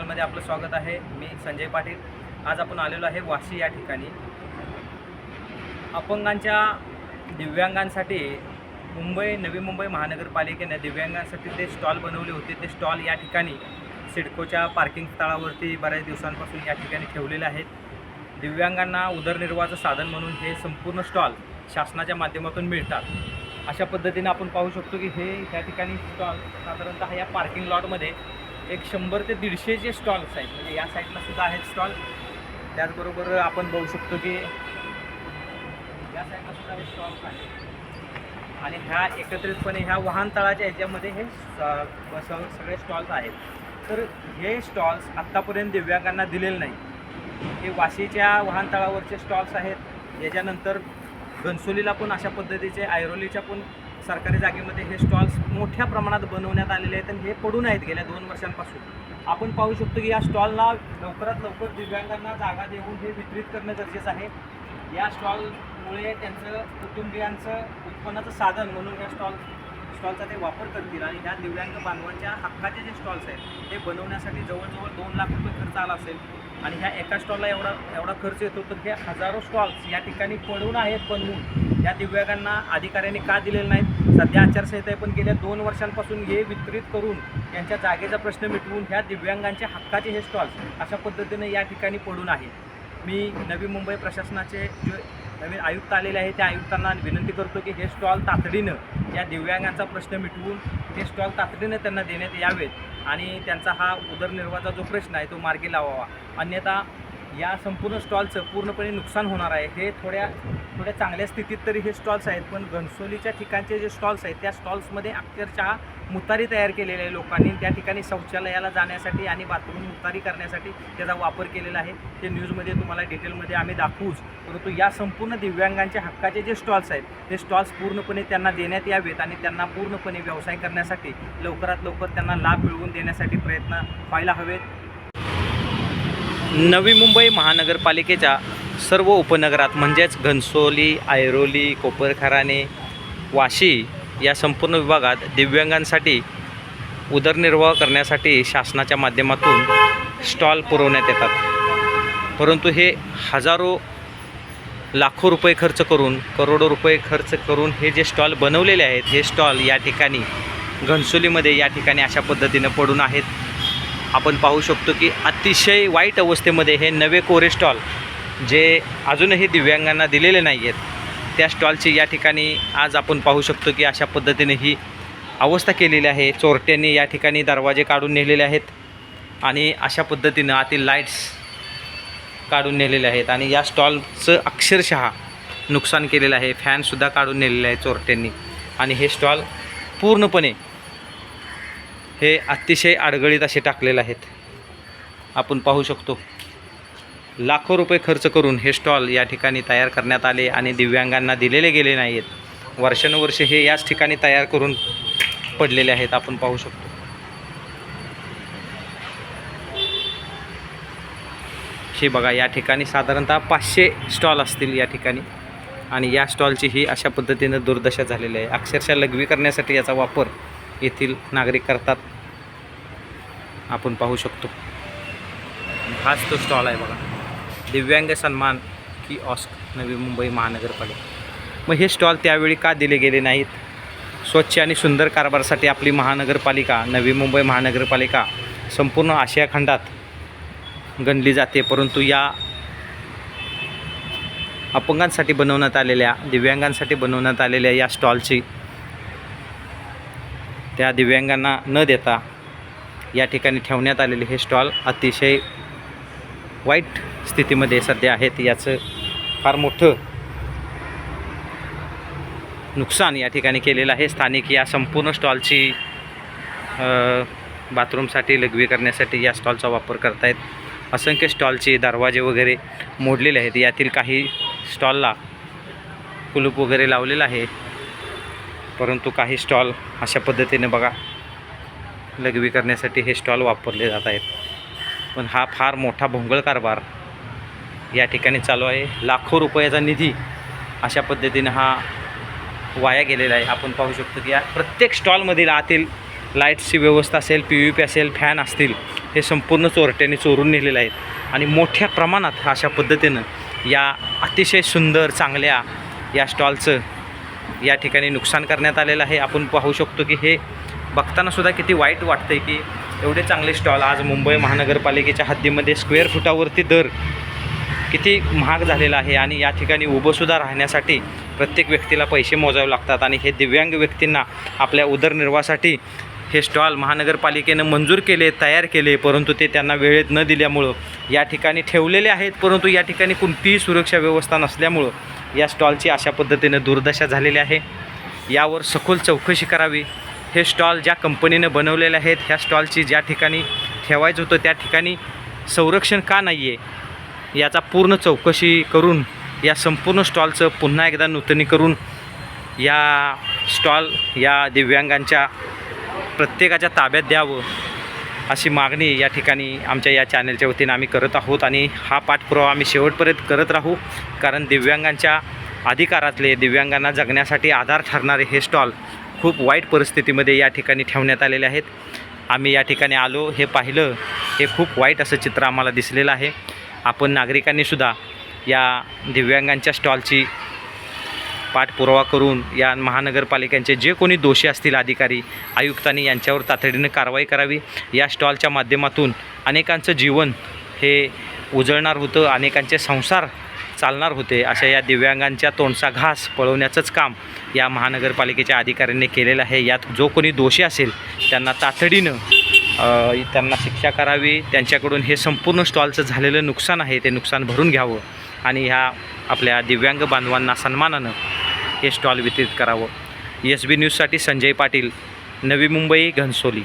चॅनलमध्ये आपलं स्वागत आहे. मी संजय पाटील. आज आपण आलेलो आहे वाशी या ठिकाणी. अपंगांच्या दिव्यांगांसाठी मुंबई नवी मुंबई महानगरपालिकेने दिव्यांगांसाठी ते स्टॉल बनवले होते ते स्टॉल या ठिकाणी सिडकोच्या पार्किंग स्थळावरती बऱ्याच दिवसांपासून या ठिकाणी ठेवलेले आहेत. दिव्यांगांना उदरनिर्वाहाचं साधन म्हणून हे संपूर्ण स्टॉल शासनाच्या माध्यमातून मिळतात. अशा पद्धतीने आपण पाहू शकतो की हे त्या ठिकाणी स्टॉल साधारणतः या पार्किंग लॉटमध्ये एक शंभर ते दीडशेचे स्टॉल्स आहेत म्हणजे या साईडला सुद्धा आहेत स्टॉल. त्याचबरोबर आपण बघू शकतो की या साईडला सुद्धा हे स्टॉल्स आहेत. आणि ह्या एकत्रितपणे ह्या वाहनतळाच्या ह्याच्यामध्ये हे स- सगळे स्टॉल्स आहेत. तर हे स्टॉल्स आत्तापर्यंत दिव्यांगांना दिलेले नाही हे वाशीच्या वाहनतळावरचे स्टॉल्स आहेत. याच्यानंतर घनसोलीला पण अशा पद्धतीचे ऐरोलीच्या पण सरकारी जागेमध्ये हे स्टॉल्स मोठ्या प्रमाणात बनवण्यात आलेले आहेत आणि हे पडून आहेत गेल्या दोन वर्षांपासून. आपण पाहू शकतो की या स्टॉलला लवकरात लवकर दिव्यांगांना जागा देऊन हे वितरित करणं गरजेचं आहे. या स्टॉलमुळे त्यांचं कुटुंबियांचं उत्पन्नाचं साधन म्हणून या स्टॉल स्टॉलचा ते वापर करतील आणि ह्या दिव्यांग बांधवांच्या हक्काचे जे स्टॉल्स आहेत ते बनवण्यासाठी जवळजवळ दोन लाख रुपये खर्च आला असेल. आणि ह्या एका स्टॉलला एवढा एवढा खर्च येतो तर हे हजारो स्टॉल्स या ठिकाणी पडून आहेत बनवून. या दिव्यांगांना अधिकाऱ्यांनी का दिलेले नाहीत सध्या आचारसंहिता आहे पण गेल्या दोन वर्षांपासून हे वितरित करून त्यांच्या जागेचा प्रश्न मिटवून ह्या दिव्यांगांच्या हक्काचे हे स्टॉल्स अशा पद्धतीने या ठिकाणी पडून आहे. मी नवी मुंबई प्रशासनाचे जे नवीन आयुक्त आलेले आहे त्या आयुक्तांना विनंती करतो की हे स्टॉल तातडीनं या दिव्यांगांचा प्रश्न मिटवून हे स्टॉल तातडीनं त्यांना देण्यात यावेत आणि त्यांचा हा उदरनिर्वाहाचा जो प्रश्न आहे तो मार्गी लावावा. अन्यथा या संपूर्ण स्टॉलचं पूर्णपणे नुकसान होणार आहे. हे थोड्या थोड्या चांगल्या स्थितीत तरी हे स्टॉल्स आहेत पण घनसोलीच्या ठिकाणचे जे स्टॉल्स आहेत त्या स्टॉल्समध्ये अक्षरशः मुतारी तयार केलेले आहे लोकांनी. त्या ठिकाणी शौचालयाला जाण्यासाठी आणि बाथरूम मुतारी करण्यासाठी त्याचा वापर केलेला आहे. ते न्यूजमध्ये तुम्हाला डिटेलमध्ये आम्ही दाखवूच. परंतु या संपूर्ण दिव्यांगांच्या हक्काचे जे स्टॉल्स आहेत ते स्टॉल्स पूर्णपणे त्यांना देण्यात यावेत आणि त्यांना पूर्णपणे व्यवसाय करण्यासाठी लवकरात लवकर त्यांना लाभ मिळवून देण्यासाठी प्रयत्न व्हायला हवेत. नवी मुंबई महानगरपालिकेच्या सर्व उपनगरात म्हणजेच घनसोली ऐरोली कोपरखराणे वाशी या संपूर्ण विभागात दिव्यांगांसाठी उदरनिर्वाह करण्यासाठी शासनाच्या माध्यमातून स्टॉल पुरवण्यात येतात. परंतु हे हजारो लाखो रुपये खर्च करून करोडो रुपये खर्च करून हे जे स्टॉल बनवलेले आहेत हे स्टॉल या ठिकाणी घनसोलीमध्ये या ठिकाणी अशा पद्धतीनं पडून आहेत. आपण पाहू शकतो की अतिशय वाईट अवस्थेमध्ये हे नवे कोरे स्टॉल जे अजूनही दिव्यांगांना दिलेले नाही आहेत त्या स्टॉलची या ठिकाणी आज आपण पाहू शकतो की अशा पद्धतीने ही अवस्था केलेली आहे. चोरट्यांनी या ठिकाणी दरवाजे काढून नेलेले आहेत आणि अशा पद्धतीनं आतील लाईट्स काढून नेलेले आहेत. आणि या स्टॉलचं अक्षरशः नुकसान केलेलं आहे. फॅनसुद्धा काढून नेलेले आहे चोरट्यांनी. आणि हे स्टॉल पूर्णपणे हे अतिशय अडगळीत असे टाकलेले आहेत. आपण पाहू शकतो. लाखो रुपये खर्च करून हे स्टॉल या ठिकाणी तयार करण्यात आले आणि दिव्यांगांना दिलेले गेले नाही आहेत वर्षानुवर्षे हे याच ठिकाणी तयार करून पडलेले आहेत आपण पाहू शकतो. हे बघा या ठिकाणी साधारणतः पाचशे स्टॉल असतील या ठिकाणी. आणि या स्टॉलची ही अशा पद्धतीनं दुर्दशा झालेली आहे. अक्षरशः लघवी करण्यासाठी याचा वापर येथील नागरिक करतात. आपण पाहू शकतो. हाच तो स्टॉल आहे बघा. दिव्यांग सन्मान की ऑस्क नवी मुंबई महानगरपालिका. मग हे स्टॉल त्यावेळी का दिले गेले नाहीत? स्वच्छ आणि सुंदर कारभारासाठी आपली महानगरपालिका नवी मुंबई महानगरपालिका संपूर्ण आशिया खंडात गणली जाते. परंतु या अपंगांसाठी बनवण्यात आलेल्या दिव्यांगांसाठी बनवण्यात आलेल्या या स्टॉलची त्या दिव्यांगांना न देता या ठिकाणी ठेवण्यात आलेले हे स्टॉल अतिशय वाईट स्थितीमध्ये सध्या आहेत याचं फार मोठं नुकसान या ठिकाणी केलेलं आहे. स्थानिक या संपूर्ण स्टॉलची बाथरूमसाठी लघवी करण्यासाठी या स्टॉलचा वापर करतायत. असंख्य स्टॉलचे दरवाजे वगैरे मोडलेले आहेत. यातील काही स्टॉलला कुलूप वगैरे लावलेलं आहे. परंतु काही स्टॉल अशा पद्धतीने बघा लघवी करण्यासाठी हे स्टॉल वापरले जात आहेत. पण हा फार मोठा भोंगळ कारभार या ठिकाणी चालू आहे. लाखो रुपयाचा निधी अशा पद्धतीने हा वाया गेलेला आहे. आपण पाहू शकतो की या प्रत्येक स्टॉलमधील आतील लाईट्सची व्यवस्था असेल पी व्ही पी असेल फॅन असतील हे संपूर्ण चोरट्याने चोरून नेलेलं आहेत. आणि मोठ्या प्रमाणात अशा पद्धतीनं या अतिशय सुंदर चांगल्या या स्टॉलचं या ठिकाणी नुकसान करण्यात आलेलं आहे. आपण पाहू शकतो की हे बघतानासुद्धा किती वाईट वाटतं आहे की एवढे चांगले स्टॉल आज मुंबई महानगरपालिकेच्या हद्दीमध्ये स्क्वेअर फुटावरती दर किती महाग झालेला आहे आणि या ठिकाणी उभंसुद्धा राहण्यासाठी प्रत्येक व्यक्तीला पैसे मोजावे लागतात आणि हे दिव्यांग व्यक्तींना आपल्या उदरनिर्वाहासाठी हे स्टॉल महानगरपालिकेनं मंजूर केले तयार केले परंतु ते त्यांना वेळेत न दिल्यामुळं या ठिकाणी ठेवलेले आहेत परंतु या ठिकाणी कोणतीही सुरक्षा व्यवस्था नसल्यामुळं या स्टॉलची अशा पद्धतीनं दुर्दशा झालेली आहे. यावर सखोल चौकशी करावी. हे स्टॉल ज्या कंपनीनं बनवलेले आहेत ह्या स्टॉलची ज्या ठिकाणी ठेवायचं होतं त्या ठिकाणी संरक्षण का नाही आहे याचा पूर्ण चौकशी करून या संपूर्ण स्टॉलचं पुन्हा एकदा नूतनीकरून या स्टॉल या दिव्यांगांच्या प्रत्येकाच्या ताब्यात द्यावं अशी मागणी या ठिकाणी आमच्या या चॅनलच्या वतीनं आम्ही करत आहोत आणि हा पाठपुरावा आम्ही शेवटपर्यंत करत राहू कारण दिव्यांगांच्या अधिकारातले दिव्यांगांना जगण्यासाठी आधार ठरणारे हे स्टॉल खूप वाईट परिस्थितीमध्ये या ठिकाणी ठेवण्यात आलेले आहेत. आम्ही या ठिकाणी आलो हे पाहिलं हे खूप वाईट असं चित्र आम्हाला दिसलेलं आहे. आपण नागरिकांनीसुद्धा या दिव्यांगांच्या स्टॉलची पाठपुरावा करून या महानगरपालिकांचे जे कोणी दोषी असतील अधिकारी आयुक्तांनी यांच्यावर तातडीनं कारवाई करावी. या स्टॉलच्या माध्यमातून अनेकांचं जीवन हे उजळणार होतं अनेकांचे संसार चालणार होते. अशा या दिव्यांगांच्या तोंडचा घास पळवण्याचंच काम या महानगरपालिकेच्या अधिकाऱ्यांनी केलेलं आहे. यात जो कोणी दोषी असेल त्यांना तातडीनं त्यांना शिक्षा करावी त्यांच्याकडून हे संपूर्ण स्टॉलचं झालेलं नुकसान आहे ते नुकसान भरून घ्यावं आणि ह्या आपल्या दिव्यांग बांधवांना सन्मानानं हे स्टॉल वितरित करावं. एस बी न्यूजसाठी संजय पाटील नवी मुंबई घनसोली.